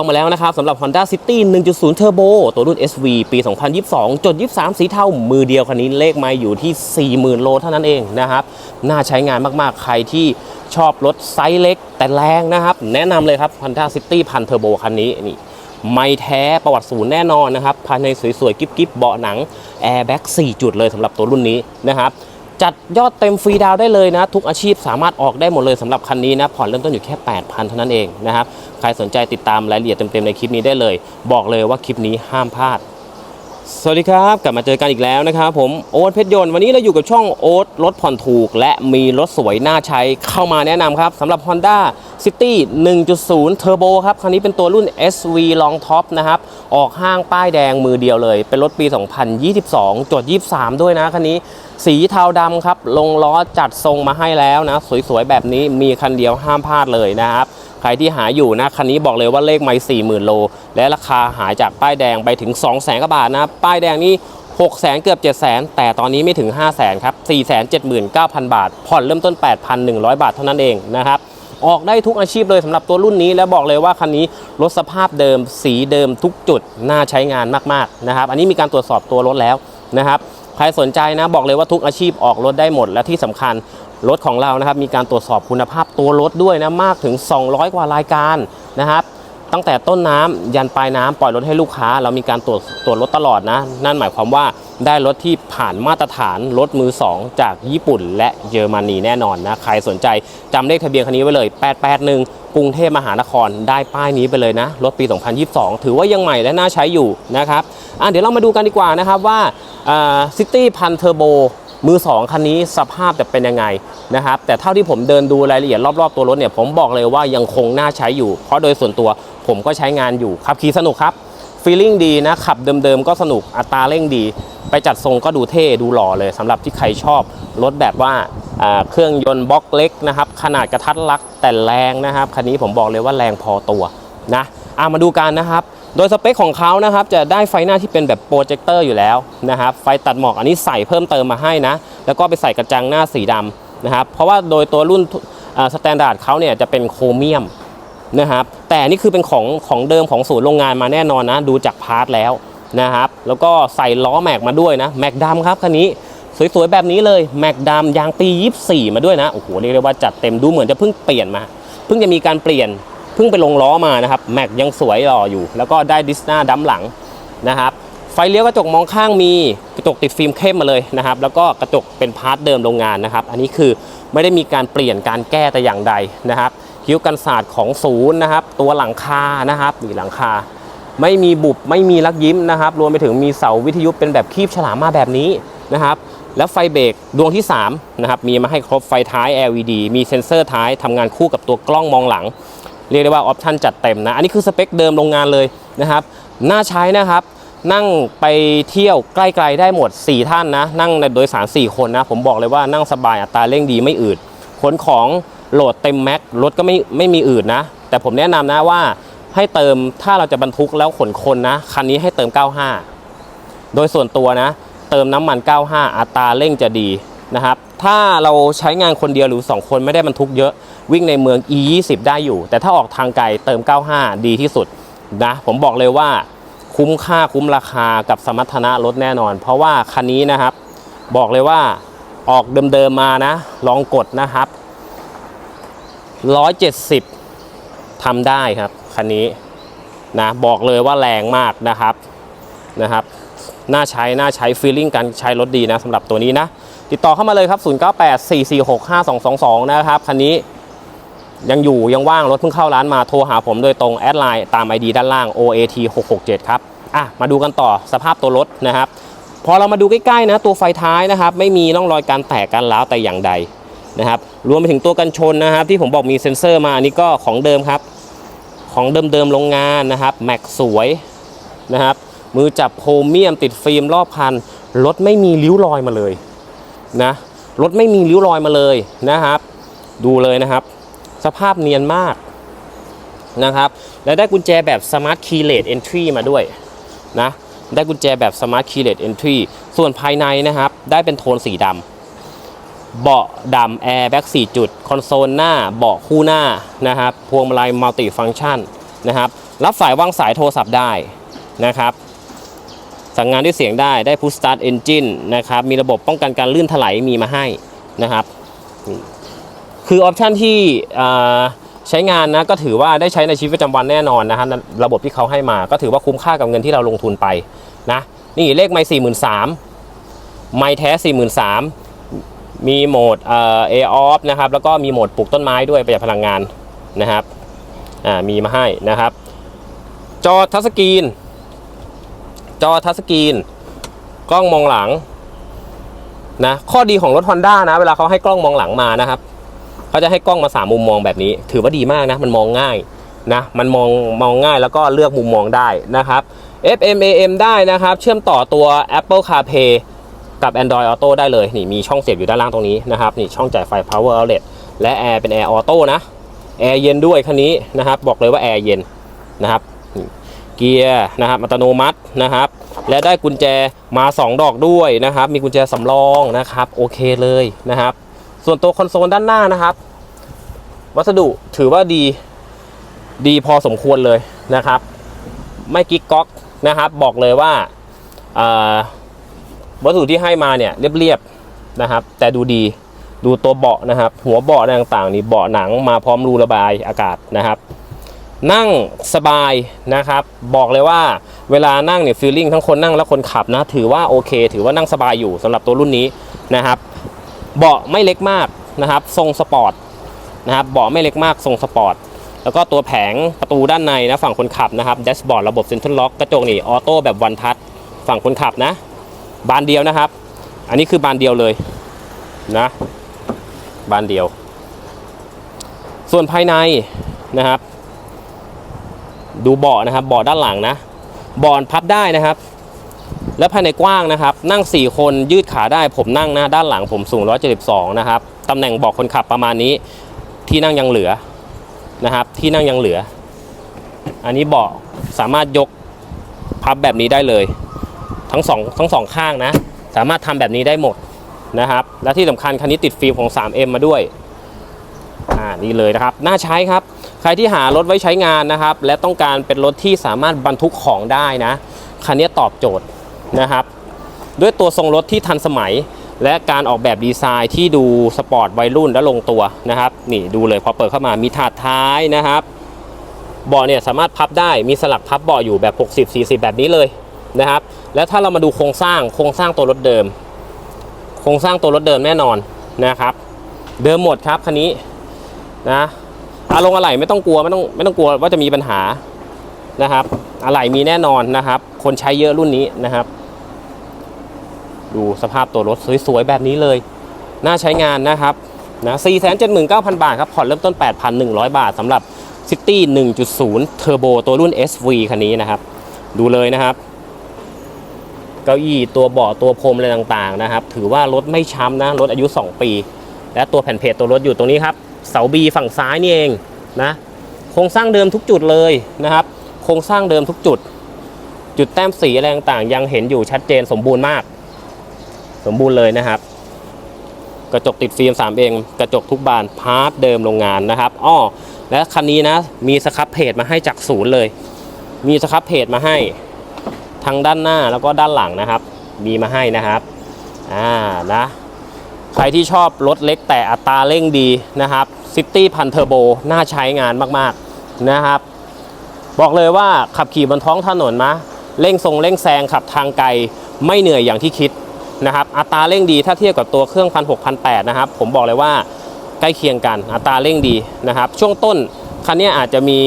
ามาแล้วนะครับสำหรับ Honda City 1.0 Turbo ตัวรุ่น SV ปี 2022 จด 23 สีเทามือเดียวคันนี้เลขไม่อยู่ที่ 40,000 โลเท่านั้นเองนะครับ น่าใช้งานมากๆ ใครที่ชอบรถไซส์เล็กแต่แรงนะครับ แนะนำเลยครับ Honda City พันเทอร์โบคันนี้นี่ไม่แท้ประวัติศูนย์แน่นอนนะครับ ภายในสวยๆ กิ๊บๆ เบาะหนังแอร์แบ็ก4จุดเลยสำหรับตัวรุ่นนี้นะครับ จัดยอดเต็มฟรีดาวได้เลยนะ ทุกอาชีพสามารถออกได้หมดเลยสำหรับคันนี้นะ ผ่อนเริ่มต้นอยู่แค่ 8,000 เท่านั้นเองนะครับ ใครสนใจติดตามรายละเอียดเต็มๆในคลิปนี้ได้เลย บอกเลยว่าคลิปนี้ห้ามพลาด สวัสดีครับ กลับมาเจอกันอีกแล้วนะครับผมโอ๊ตเพชรยนต์วันนี้เราอยู่กับช่องโอ๊ตรถผ่อนถูก และมีรถสวยน่าใช้เข้ามาแนะนำครับสำหรับ Honda City 1.0 Turbo ครับ คันนี้เป็นตัวรุ่น SV Long Top นะครับ ออกห้างป้ายแดงมือเดียวเลย เป็นรถปี 2022 จด 23 ด้วยนะคันนี้สีเทาดำครับ ลงล้อจัดทรงมาให้แล้วนะ สวยๆ แบบนี้มีคันเดียวห้ามพลาดเลยนะครับ ใครที่หาอยู่นะคันนี้บอกเลยว่าเลขไม่40,000โล และราคาหายจากป้ายแดงไปถึง 2 0 0 0 0 0กว่าบาทนะ ป้ายแดงนี่6 0 0 0 0เกือบ7 0 0 0 0แต่ตอนนี้ไม่ถึง 5 0 0 0 0 0ครับ479,000 บาท ผ่อนเริ่มต้น 8,100 บาทเท่านั้นเองนะครับออกได้ทุกอาชีพเลยสำหรับตัวรุ่นนี้แล้วบอกเลยว่าคันนี้รถสภาพเดิม สีเดิมทุกจุดน่าใช้งานมากๆนะครับอันนี้มีการตรวจสอบตัวรถแล้วนะครับใครสนใจนะบอกเลยว่าทุกอาชีพออกรถได้หมดและที่สำคัญ รถของเรานะครับมีการตรวจสอบคุณภาพตัวรถด้วยนะมากถึง 200 กว่ารายการนะครับตั้งแต่ต้นน้ำยันปลายน้ำปล่อยรถให้ลูกค้า เรามีการตรวจตรวจรถตลอดนะ นั่นหมายความว่าได้รถที่ผ่านมาตรฐานรถมือ 2 จากญี่ปุ่น และเยอรมนีแน่นอนนะ ใครสนใจจำเลขทะเบียนคันนี้ไว้เลย 881 กรุงเทพมหานครได้ป้ายนี้ไปเลยนะ รถปี 2022 ถือว่ายังใหม่และน่าใช้อยู่นะครับอะเดี๋ยวเรามาดูกันดีกว่านะครับว่าซิตี้พันเทอร์โบ มือ2คันนี้สภาพจะเป็นยังไงนะครับแต่เท่าที่ผมเดินดูรายละเอียดรอบๆตัวรถเนี่ยผมบอกเลยว่ายังคงน่าใช้อยู่ เพราะโดยส่วนตัวผมก็ใช้งานอยู่ขับขี่สนุกครับฟีลลิ่งดีนะขับเดิมๆก็สนุกอัตราเร่งดี ไปจัดทรงก็ดูเท่ดูหล่อเลยสำหรับที่ใครชอบรถแบบว่าเครื่องยนต์บล็อกเล็กนะครับขนาดกระทัดรักแต่แรงนะครับคันนี้ผมบอกเลยว่าแรงพอตัวนะอะมาดูกันนะครับ โดยสเปคของเขานะครับจะได้ไฟหน้าที่เป็นแบบโปรเจคเตอร์อยู่แล้วนะครับไฟตัดหมอกอันนี้ใส่เพิ่มเติมมาให้นะ แล้วก็ไปใส่กระจังหน้าสีดำนะครับเพราะว่าโดยตัวรุ่นสแตนดาร์ดเขาเนี่ยจะเป็นโครเมียมนะครับแต่นี่คือเป็นของของเดิมของศูนย์โรงงานมาแน่นอนนะ ดูจากพาร์ทแล้วนะครับแล้วก็ใส่ล้อแม็กมาด้วยนะแม็กดำครับคันนี้สวยๆแบบนี้เลยแม็กดำยางปี 24 มาด้วยนะโอ้โหเรียกได้ว่าจัดเต็มดูเหมือนจะเพิ่งเปลี่ยนมา เพิ่งจะมีการเปลี่ยน พิ่งไปลงล้อมานะครับ แม็กยังสวยหล่ออยู่ แล้วก็ได้ดิสหน้าดั้มหลังนะครับไฟเลี้ยวกระจกมองข้างมีกระจกติดฟิล์มเข้มมาเลยนะครับ แล้วก็กระจกเป็นพาร์ทเดิมโรงงานนะครับ อันนี้คือไม่ได้มีการเปลี่ยนการแก้แต่อย่างใดนะครับคิ้วกันศาสตร์ของศูนย์นะครับ ตัวหลังคานะครับนี่หลังคา ไม่มีบุบไม่มีลักยิ้มนะครับ รวมไปถึงมีเสาวิทยุเป็นแบบคีบฉลามมาแบบนี้นะครับ แล้วไฟเบรกดวงที่3นะครับมีมาให้ครบไฟท้าย LED มีเซ็นเซอร์ท้ายทำงานคู่กับตัวกล้องมองหลัง เรียกได้ว่าออปชันจัดเต็มนะ อันนี้คือสเปคเดิมโรงงานเลยนะครับ น่าใช้นะครับ นั่งไปเที่ยวใกล้ๆได้หมด 4 ท่านนะ นั่งในโดยสาร 4 คนนะ ผมบอกเลยว่านั่งสบายอัตราเร่งดีไม่อืดขนของโหลดเต็มแม็กรถก็ไม่ไม่มีอืดนะ แต่ผมแนะนำนะว่าให้เติมถ้าเราจะบรรทุกแล้วขนคนนะ คันนี้ให้เติม 95 โดยส่วนตัวนะ เติมน้ำมัน 95 อัตราเร่งจะดี นะครับ ถ้าเราใช้งานคนเดียวหรือ 2 คนไม่ได้บรรทุกเยอะวิ่งในเมือง E 20ได้อยู่ แต่ถ้าออกทางไกลเติม 95 ดีที่สุดนะผมบอกเลยว่าคุ้มค่าคุ้มราคากับสมรรถนะรถแน่นอน เพราะว่าคันนี้นะครับ บอกเลยว่าออกเดิมๆมานะ ลองกดนะครับ 170ทำได้ครับคันนี้นะบอกเลยว่าแรงมากนะครับนะครับน่าใช้น่าใช้ฟีลลิ่งการใช้รถดีนะสำหรับตัวนี้นะ ติดต่อเข้ามาเลยครับ 0984465222 นะครับ คันนี้ยังอยู่ยังว่างรถเพิ่งเข้าร้านมาโทรหาผมโดยตรงแอดไลน์ตาม ID ด้านล่าง OAT 667ครับอะมาดูกันต่อสภาพตัวรถนะครับ พอเรามาดูใกล้ๆนะตัวไฟท้ายนะครับ ไม่มีร่องรอยการแตกการร้าวแต่อย่างใดนะครับรวมไปถึงตัวกันชนนะครับ ที่ผมบอกมีเซ็นเซอร์มาอันนี้ก็ของเดิมครับ ของเดิมๆโรงงานนะครับแม็กสวยนะครับมือจับโพรเมียมติดฟิล์มรอบคันรถไม่มีริ้วรอยมาเลย นะรถไม่มีริ้วรอยมาเลยนะครับ ดูเลยนะครับ สภาพเนียนมากนะครับ และได้กุญแจแบบ Smart Keyless Entry มาด้วยนะ ได้กุญแจแบบ Smart Keyless Entry ส่วนภายในนะครับ ได้เป็นโทนสีดำเบาะดำแอร์แบ็ก4จุด คอนโซลหน้าเบาะคู่หน้านะครับพวงมาลัยมัลติฟัง c t ชันนะครับ รับสายวางสายโทรศัพท์ได้นะครับ สั่งงานด้วยเสียงได้ได้ Push Start Engine นะครับมีระบบป้องกันการลื่นถลายมีมาให้นะครับ คือออปชันที่ใช้งานนะก็ถือว่าได้ใช้ในชีวิตประจำวันแน่นอนนะฮะระบบที่เขาให้มาก็ถือว่าคุ้มค่ากับเงินที่เราลงทุนไปนะนี่เลขไม่สี่หมื่นสามไม่แท้สี่หมื่นสามมีโหมดเอ่อ A off นะครับแล้วก็มีโหมดปลูกต้นไม้ด้วยประหยัดพลังงานนะครับอ่ามีมาให้นะครับ จอทัชสกรีน จอทัชสกรีน กล้องมองหลังนะข้อดีของรถ Honda นะ เวลาเขาให้กล้องมองหลังมานะครับเขาจะให้กล้องมาสามมุมมองแบบนี้ ถือว่าดีมากนะ มันมองง่ายนะมันมองมองง่ายแล้วก็เลือกมุมมองได้นะครับ FM AM ได้นะครับ เชื่อมต่อตัว Apple CarPlay กับ Android Auto ได้เลยนี่มีช่องเสียบอยู่ด้านล่างตรงนี้นะครับนี่ช่องจ่ายไฟ Power Outlet และแอร์เป็นแอร์ออโต้นะแอร์เย็นด้วยคันนี้นะครับ บอกเลยว่าแอร์เย็นนะครับ เกียร์นะครับอัตโนมัตินะครับ และได้กุญแจมา 2 ดอกด้วยนะครับ มีกุญแจสำรองนะครับโอเคเลยนะครับ ส่วนตัวคอนโซลด้านหน้านะครับ วัสดุถือว่าดีดีพอสมควรเลยนะครับ ไม่กิ๊กก๊อกนะครับ บอกเลยว่าวัสดุที่ให้มาเนี่ยเรียบๆนะครับ แต่ดูดีดูตัวเบาะนะครับ หัวเบาะต่างๆนี่เบาะหนังมาพร้อมรูระบายอากาศนะครับ นั่งสบายนะครับ บอกเลยว่าเวลานั่งเนี่ยฟีลลิ่งทั้งคนนั่งและคนขับนะ ถือว่าโอเค ถือว่านั่งสบายอยู่สำหรับตัวรุ่นนี้นะครับ เบาะไม่เล็กมากนะครับ ทรงสปอร์ตนะครับ เบาะไม่เล็กมากทรงสปอร์ต แล้วก็ตัวแผงประตูด้านในนะฝั่งคนขับนะครับแดชบอร์ดระบบเซ็นทรัลล็อกกระจกนี่ออโต้แบบวันทัชฝั่งคนขับนะ บานเดียวนะครับ อันนี้คือบานเดียวเลยนะ บานเดียว ส่วนภายในนะครับ ดูเบาะนะครับเบาะด้านหลังนะเบาะพับได้นะครับ และภายในกว้างนะครับ นั่ง 4 คนยืดขาได้ผมนั่งนะด้านหลังผมสูง 172 นะครับตำแหน่งเบาะคนขับประมาณนี้ ที่นั่งยังเหลือนะครับ ที่นั่งยังเหลือ อันนี้เบาะสามารถยกพับแบบนี้ได้เลย ทั้งสองทั้งสองข้างนะ สามารถทำแบบนี้ได้หมดนะครับ และที่สำคัญคันนี้ติดฟิล์มของ 3M มาด้วยอ่านี่เลยนะครับ น่าใช้ครับ ใครที่หารถไว้ใช้งานนะครับ และต้องการเป็นรถที่สามารถบรรทุกของได้นะคันนี้ตอบโจทย์นะครับ ด้วยตัวทรงรถที่ทันสมัย และการออกแบบดีไซน์ที่ดูสปอร์ตวัยรุ่นและลงตัวนะครับนี่ดูเลยพอเปิดเข้ามามีถาดท้ายนะครับเบาะเนี่ยสามารถพับได้มีสลักพับเบาะอยู่แบบ 60 40 แบบนี้เลยนะครับ แล้วถ้าเรามาดูโครงสร้างโครงสร้างตัวรถเดิม โครงสร้างตัวรถเดิมแน่นอนนะครับ เดิมหมดครับคันนี้นะ อารมณ์อะไหล่ไม่ต้องกลัวไม่ต้องไม่ต้องกลัวว่าจะมีปัญหานะครับ อะไหล่มีแน่นอนนะครับ คนใช้เยอะรุ่นนี้นะครับ ดูสภาพตัวรถสวยๆแบบนี้เลย น่าใช้งานนะครับนะ479,000 บาทครับ ผ่อนเริ่มต้น 8,100 บาทสำหรับ City 1.0 Turbo ตัวรุ่น SV คันนี้นะครับ ดูเลยนะครับ เก้าอี้ตัวเบาะตัวพรมอะไรต่างๆนะครับ ถือว่ารถไม่ช้ำนะ รถอายุ 2 ปี และตัวแผ่นเพจตัวรถอยู่ตรงนี้ครับ เสาบีฝั่งซ้ายนี่เองนะโครงสร้างเดิมทุกจุดเลยนะครับ โครงสร้างเดิมทุกจุด จุดแต้มสีอะไรต่างๆ ยังเห็นอยู่ชัดเจนสมบูรณ์มาก สมบูรณ์เลยนะครับ กระจกติดฟิล์ม3เองกระจกทุกบานพาร์ทเดิมโรงงานนะครับอ้อและคันนี้นะมีสครับเพจมาให้จากศูนย์เลย มีสครับเพจมาให้ทั้งด้านหน้าแล้วก็ด้านหลังนะครับ มีมาให้นะครับอ่านะ ใครที่ชอบรถเล็กแต่อัตราเร่งดีนะครับซิตี้พันเทอร์โบน่าใช้งานมากๆนะครับ บอกเลยว่าขับขี่บนท้องถนนนะเร่งทรงเร่งแซงขับทางไกลไม่เหนื่อยอย่างที่คิดนะครับ อัตราเร่งดีถ้าเทียบกับตัวเครื่องพันหกพันแปดนะครับ ผมบอกเลยว่าใกล้เคียงกันอัตราเร่งดีนะครับ ช่วงต้นคันนี้อาจจะมี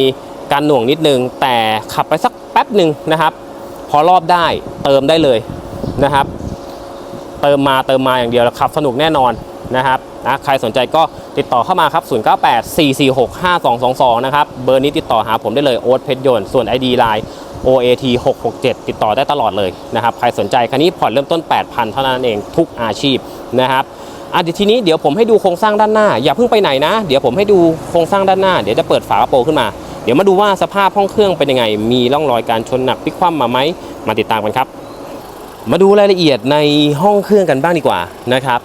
การหน่วงนิดนึง แต่ขับไปสักแป๊บหนึ่งนะครับ พอรอบได้เติมได้เลยนะครับ เติมมาเติมมาอย่างเดียวแล้วขับสนุกแน่นอนนะครับนะใครสนใจก็ติดต่อเข้ามาครับ 0984465222 นะครับ เบอร์นี้ติดต่อหาผมได้เลยโอ๊ตเพชรยนต์ส่วน ID Line OAT 667 ติดต่อได้ตลอดเลยนะครับ ใครสนใจคันนี้ผ่อนเริ่มต้น 8,000 เท่านั้นเองทุกอาชีพนะครับอะเดี๋ยวทีนี้เดี๋ยวผมให้ดูโครงสร้างด้านหน้า อย่าเพิ่งไปไหนนะ เดี๋ยวผมให้ดูโครงสร้างด้านหน้า เดี๋ยวจะเปิดฝากระโปรงขึ้นมา เดี๋ยวมาดูว่าสภาพห้องเครื่องเป็นยังไง มีร่องรอยการชนหนักพลิกคว่ำมาไหมมาติดตามกันครับ มาดูรายละเอียดในห้องเครื่องกันบ้างดีกว่านะครับ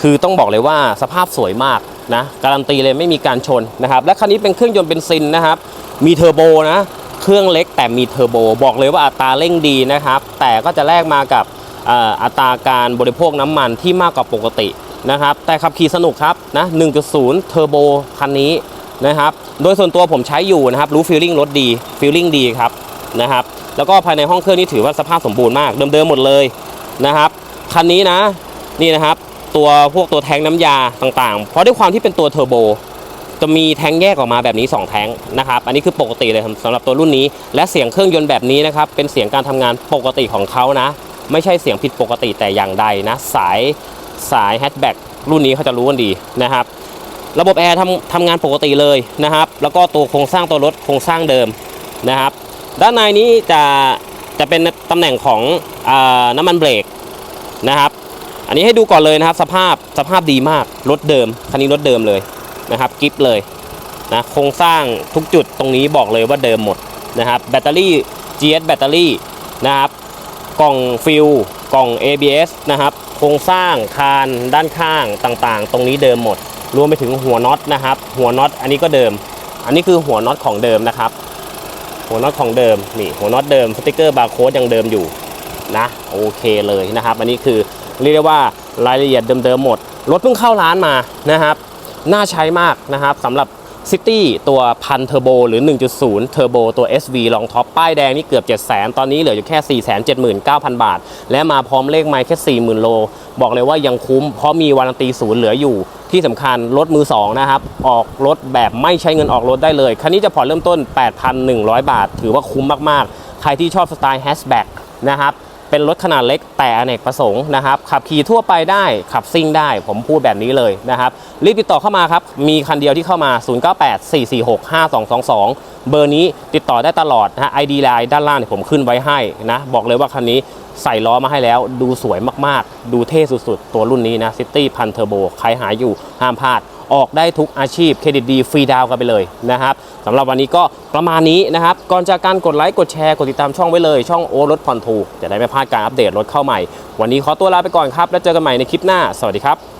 คือต้องบอกเลยว่าสภาพสวยมากนะการันตีเลยไม่มีการชนนะครับและคันนี้เป็นเครื่องยนต์เบนซินนะครับ มีเทอร์โบนะเครื่องเล็กแต่มีเทอร์โบบอกเลยว่าอัตราเร่งดีนะครับ แต่ก็จะแลกมากับอ่ออัตราการบริโภคน้ำมันที่มากกว่าปกตินะครับ แต่ขับขี่สนุกครับนะ 1.0 เทอร์โบคันนี้นะครับ โดยส่วนตัวผมใช้อยู่นะครับ รู้ฟีลลิ่งรถดีฟีลลิ่งดีครับนะครับ แล้วก็ภายในห้องเครื่องนี่ถือว่าสภาพสมบูรณ์มากเดิมๆหมดเลยนะครับคันนี้นะนี่นะครับตัวพวกตัวแทงน้ำยาต่างๆ เพราะด้วยความที่เป็นตัวเทอร์โบจะมีแทงแยกออกมาแบบนี้ 2 แทงนะครับ อันนี้คือปกติเลยสำหรับตัวรุ่นนี้ และเสียงเครื่องยนต์แบบนี้นะครับ เป็นเสียงการทำงานปกติของเขานะ ไม่ใช่เสียงผิดปกติแต่อย่างใดนะ สายสายแฮชแบ็กรุ่นนี้เขาจะรู้กันดีนะครับ ระบบแอร์ทำทำงานปกติเลยนะครับ แล้วก็ตัวโครงสร้างตัวรถโครงสร้างเดิมนะครับ ด้านในนี้จะจะเป็นตำแหน่งของอน้ำมันเบรกนะครับ อันนี้ให้ดูก่อนเลยนะครับ สภาพสภาพดีมากรถเดิมคันนี้รถเดิมเลยนะครับกิฟเลยนะโครงสร้างทุกจุดตรงนี้บอกเลยว่าเดิมหมดนะครับแบตเตอรี่ GS แบตเตอรี่นะครับกล่องฟิลกล่อง ABS นะครับโครงสร้างคานด้านข้างต่างๆ ตรงนี้เดิมหมด รวมไปถึงหัวน็อตนะครับ หัวน็อตอันนี้ก็เดิม อันนี้คือหัวน็อตของเดิมนะครับ หัวน็อตของเดิมนี่หัวน็อตเดิมสติกเกอร์บาร์โค้ดยังเดิมอยู่นะโอเคเลยนะครับ อันนี้คือเรียกได้ว่ารายละเอียดเดิมๆหมด รถเพิ่งเข้าร้านมานะครับ น่าใช้มากนะครับสำหรับซิตี้ตัวพันเทอร์โบหรือ 1.0 เทอร์โบตัว SV รองท็อป ป้ายแดงนี่เกือบ 7 0 0 0 0 0ตอนนี้เหลืออยู่แค่ 479,000 บาท และมาพร้อมเลขไมล์แค่ 40,000 โล บอกเลยว่ายังคุ้ม เพราะมีวารันตีศูนย์เหลืออยู่ ที่สำคัญรถมือ2นะครับออกรถแบบไม่ใช้เงินออกรถได้เลย คันนี้จะผ่อนเริ่มต้น 8,100 บาท ถือว่าคุ้มมากๆ ใครที่ชอบสไตล์แฮชแบ็กนะครับ เป็นรถขนาดเล็กแต่อเนกประสงค์นะครับ ขับขี่ทั่วไปได้ขับซิ่งได้ผมพูดแบบนี้เลยนะครับรีบติดต่อเข้ามาครับ มีคันเดียวที่เข้ามา 0984465222 เบอร์นี้ติดต่อได้ตลอดนะฮะ ID Line ด้านล่างเนี่ยผมขึ้นไว้ให้นะ บอกเลยว่าคันนี้ใส่ล้อมาให้แล้ว ดูสวยมากๆ ดูเท่สุดๆ ตัวรุ่นนี้นะ City พันเทอร์โบใครหาอยู่ห้ามพลาด ออกได้ทุกอาชีพเครดิตดีฟรีดาวกันไปเลยนะครับสำหรับวันนี้ก็ประมาณนี้นะครับ ก่อนจากการกดไลค์กดแชร์กดติดตามช่องไว้เลย ช่องโอรถผ่อนถูกจะได้ไม่พลาดการอัปเดตรถเข้าใหม่ วันนี้ขอตัวลาไปก่อนครับ แล้วเจอกันใหม่ในคลิปหน้า สวัสดีครับ